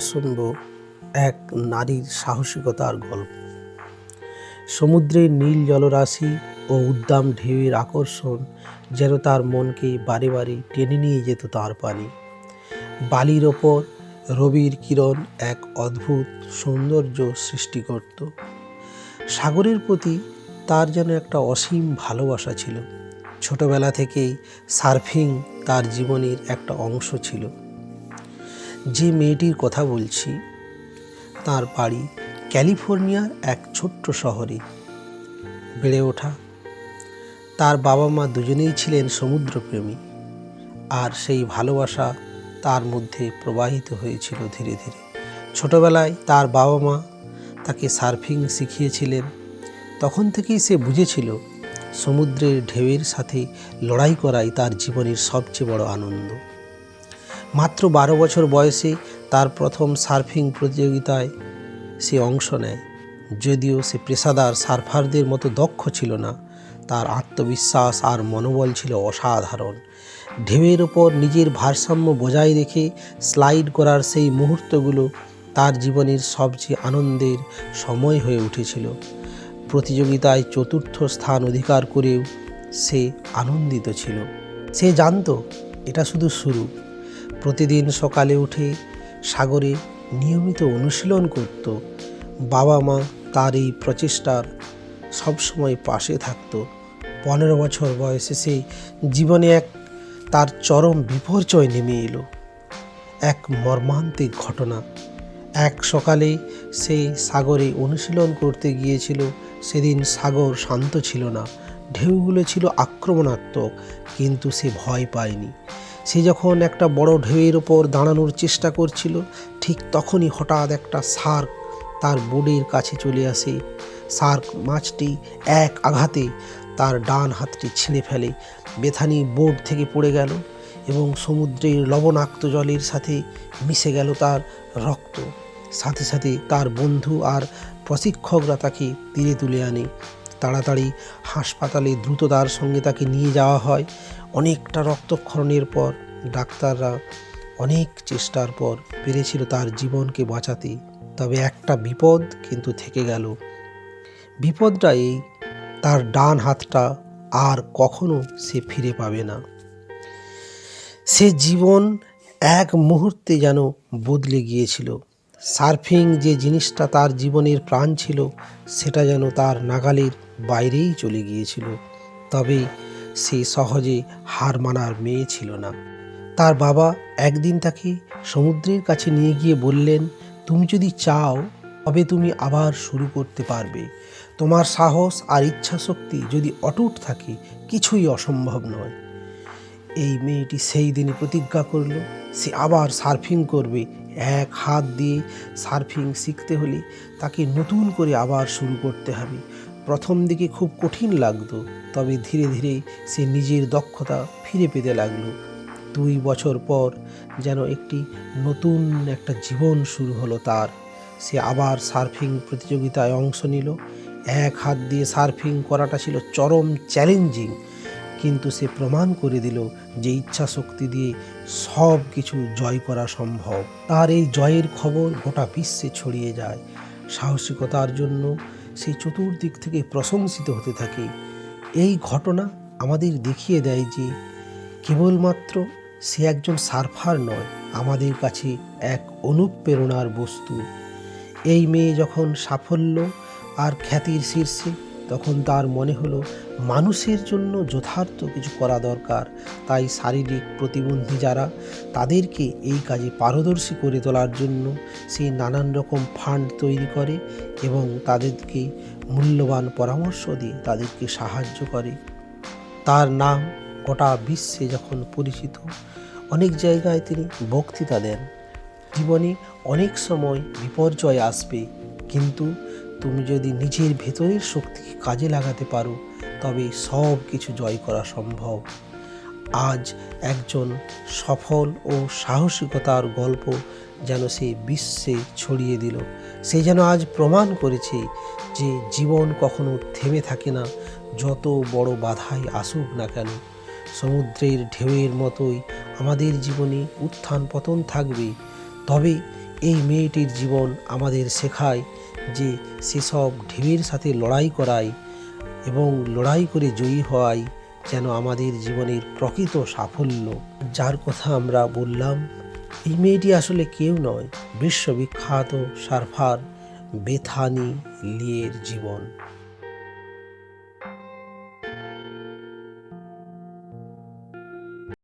শুনব এক নারীর সাহসিকতার গল্প। সমুদ্রের নীল জলরাশি ও উদ্দাম ঢেউয়ের আকর্ষণ যেন তার মনকে বারে বারে টেনে নিয়ে যেত তার পানি। বালির ওপর রবির কিরণ এক অদ্ভুত সৌন্দর্য সৃষ্টি করত। সাগরের প্রতি তার যেন একটা অসীম ভালোবাসা ছিল। ছোটবেলা থেকেই সার্ফিং তার জীবনের একটা অংশ ছিল। যে মেয়েটির কথা বলছি, তার বাড়ি ক্যালিফোর্নিয়ার এক ছোট্ট শহরে। বেড়ে ওঠা। তার বাবা মা দুজনেই ছিলেন সমুদ্রপ্রেমী, আর সেই ভালোবাসা তার মধ্যে প্রবাহিত হয়েছিল ধীরে ধীরে। ছোটবেলায় তার বাবা মা তাকে সার্ফিং শিখিয়েছিলেন। তখন থেকেই সে বুঝেছিল, সমুদ্রের ঢেউয়ের সাথে লড়াই করাই তার জীবনের সবচেয়ে বড় আনন্দ। মাত্র বারো বছর বয়সে তার প্রথম সার্ফিং প্রতিযোগিতায় সে অংশ নেয়। যদিও সে পেশাদার সার্ফারদের মতো দক্ষ ছিল না, তার আত্মবিশ্বাস আর মনোবল ছিল অসাধারণ। ঢেউয়ের ওপর নিজের ভারসাম্য বজায় রেখে স্লাইড করার সেই মুহূর্তগুলো তার জীবনের সবচেয়ে আনন্দের সময় হয়ে উঠেছিল। প্রতিযোগিতায় চতুর্থ স্থান অধিকার করেও সে আনন্দিত ছিল। সে জানতো, এটা শুধু শুরু। প্রতিদিন সকালে উঠে সাগরে নিয়মিত অনুশীলন করত। বাবা মা তার এই প্রচেষ্টার সবসময় পাশে থাকতো। পনেরো বছর বয়সে সেই জীবনে এক তার চরম বিপর্যয় নেমে এলো। এক মর্মান্তিক ঘটনা। এক সকালে সে সাগরে অনুশীলন করতে গিয়েছিল। সেদিন সাগর শান্ত ছিল না। ঢেউগুলো ছিল আক্রমণাত্মক, কিন্তু সে ভয় পায়নি। সে যখন একটা বড় ঢেউয়ের ওপর দাঁড়ানোর চেষ্টা করছিল, ঠিক তখনই হঠাৎ একটা শার্ক তার বোর্ডের কাছে চলে আসে। শার্ক মাছটি এক আঘাতে তার ডান হাতটি ছিঁড়ে ফেলে। বেথানি বোর্ড থেকে পড়ে গেল এবং সমুদ্রের লবণাক্ত জলের সাথে মিশে গেল তার রক্ত। সাথে সাথে তার বন্ধু আর প্রশিক্ষকরা তাকে তীরে তুলে আনে। তাড়াতাড়ি হাসপাতালে দ্রুততার সঙ্গে তাকে নিয়ে যাওয়া হয়। অনেকটা রক্তক্ষরণের পর ডাক্তাররা অনেক চেষ্টার পর পেরেছিল তার জীবনকে বাঁচাতে। তবে একটা বিপদ কিন্তু থেকে গেল। বিপদটা এই, তার ডান হাতটা আর কখনো সে ফিরে পাবে না। সে জীবন এক মুহূর্তে যেন বদলে গিয়েছিল। সার্ফিং যে জিনিসটা তার জীবনের প্রাণ ছিল, সেটা যেন তার নাগালের বাইরেই চলে গিয়েছিল। তবে সে সহজে হার মানার মেয়ে ছিল না। তার বাবা একদিন তাকে সমুদ্রের কাছে নিয়ে গিয়ে বললেন, তুমি যদি চাও, তবে তুমি আবার শুরু করতে পারবে। তোমার সাহস আর ইচ্ছাশক্তি যদি অটুট থাকে, কিছুই অসম্ভব নয় এই মেয়েটি সেই দিনে প্রতিজ্ঞা করল, সে আবার সার্ফিং করবে। এক হাত দিয়ে সার্ফিং শিখতে হলে তাকে নতুন করে আবার শুরু করতে হবে। প্রথম দিকে খুব কঠিন লাগতো, তবে ধীরে ধীরে সে নিজের দক্ষতা ফিরে পেতে লাগল। দুই বছর পর যেন একটি নতুন একটা জীবন শুরু হলো তার। সে আবার সার্ফিং প্রতিযোগিতায় অংশ নিল। এক হাত দিয়ে সার্ফিং করাটা ছিল চরম চ্যালেঞ্জিং, কিন্তু সে প্রমাণ করে দিল যে ইচ্ছা শক্তি দিয়ে সব কিছু জয় করা সম্ভব। তার এই জয়ের খবর গোটা বিশ্বে ছড়িয়ে যায়। সাহসিকতার জন্য সে চতুর্দিক থেকে প্রশংসিত হতে থাকে। এই ঘটনা আমাদের দেখিয়ে দেয় যে, কেবলমাত্র সে একজন সার্ফার নয়, আমাদের কাছে এক অনুপ্রেরণার বস্তু। এই মেয়ে যখন সাফল্য আর খ্যাতির শীর্ষে তখন তার মনে হলো, মানুষের জন্য যথার্থ কিছু করা দরকার। তাই শারীরিক প্রতিবন্ধী যারা, তাদেরকে এই কাজে পারদর্শী করে তোলার জন্য সে নানান রকম ফান্ড তৈরি করে এবং তাদেরকে মূল্যবান পরামর্শ দিয়ে তাদেরকে সাহায্য করে। তার নাম গোটা বিশ্বে যখন পরিচিত, অনেক জায়গায় তিনি বক্তৃতা দেন। জীবনে অনেক সময় বিপর্যয় আসবে, কিন্তু তুমি যদি নিজের ভেতরের শক্তিকে কাজে লাগাতে পারো, তবে সব কিছু জয় করা সম্ভব। আজ একজন সফল ও সাহসিকতার গল্প যেন সে বিশ্বে ছড়িয়ে দিল। সে যেন আজ প্রমাণ করেছে যে জীবন কখনো থেমে থাকে না, যত বড় বাধাই আসুক না কেন। সমুদ্রের ঢেউয়ের মতোই আমাদের জীবনে উত্থান পতন থাকবে, তবে এই মেয়েটির জীবন আমাদের শেখায় যে সেসব ঢেউয়ের সাথে লড়াই করাই এবং লড়াই করে জয়ী হওয়াই যেন আমাদের জীবনের প্রকৃত সাফল্য। যার কথা আমরা বললাম, এই মেয়েটি আসলে কেউ নয়, বিশ্ববিখ্যাত সার্ফার বেথানি লিয়ের জীবন।